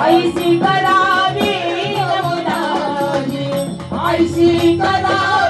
ऐसी करावी नवलाजी ऐसी करावी